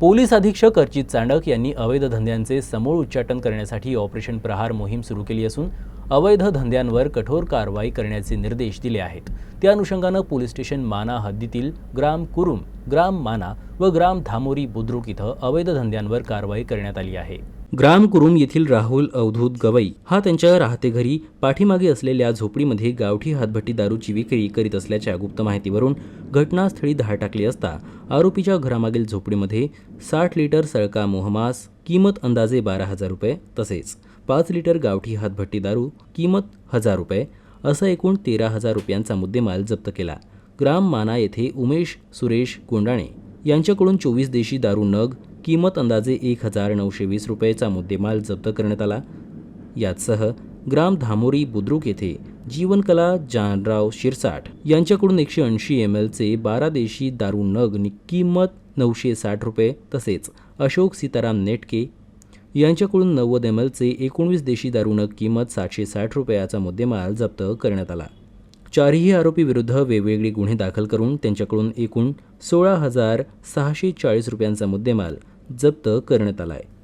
Police अधीक्षक अर्चित चांडक यांनी अवैध धंद्यांचे समूळ उच्चाटन करण्यासाठी ऑपरेशन प्रहार मोहीम सुरू केली असून अवैध धंद्यांवर कठोर कारवाई करण्याचे निर्देश दिले आहेत. त्या अनुषंगानं पोलीस स्टेशन माना हद्दीतील ग्राम कुरुम ग्राम माना व ग्राम धामोरी बुद्रुक इथं अवैध धंद्यांवर कारवाई करण्यात आली आहे. ग्राम कुरुम येथील राहुल अवधूत गवई हा त्यांच्या राहते घरी पाठीमागे असलेल्या झोपडीमध्ये गावठी हातभट्टी दारूची विक्री करीत असल्याच्या गुप्त माहितीवरून घटनास्थळी धाड टाकली असता आरोपीच्या घरामागील झोपडीमध्ये साठ लिटर सळका मोहमास किंमत अंदाजे बारा हजार रुपये तसेच पाच लिटर गावठी हातभट्टी दारू किंमत हजार रुपये असा एकूण तेरा हजार रुपयांचा मुद्देमाल जप्त केला. ग्राम माना येथे उमेश सुरेश कोंडाणे यांच्याकडून चोवीस देशी दारू नग किंमत अंदाजे एक हजार नऊशे वीस रुपयेचा मुद्देमाल जप्त करण्यात आला. याचसह ग्राम धामोरी बुद्रुक येथे जीवनकला जानराव शिरसाट यांच्याकडून एकशे ऐंशी एम एलचे बारा देशी दारू नग किंमत नऊशे साठ रुपये तसेच अशोक सीताराम नेटके यांच्याकडून नव्वद एम एलचे एकोणवीस देशी दारू नग किंमत सातशे साठ रुपयाचा मुद्देमाल जप्त करण्यात आला. चारही आरोपीविरुद्ध वेगवेगळे गुन्हे दाखल करून त्यांच्याकडून एकूण सोळा हजार सहाशे चाळीस रुपयांचा मुद्देमाल जप्त करण्यात आला आहे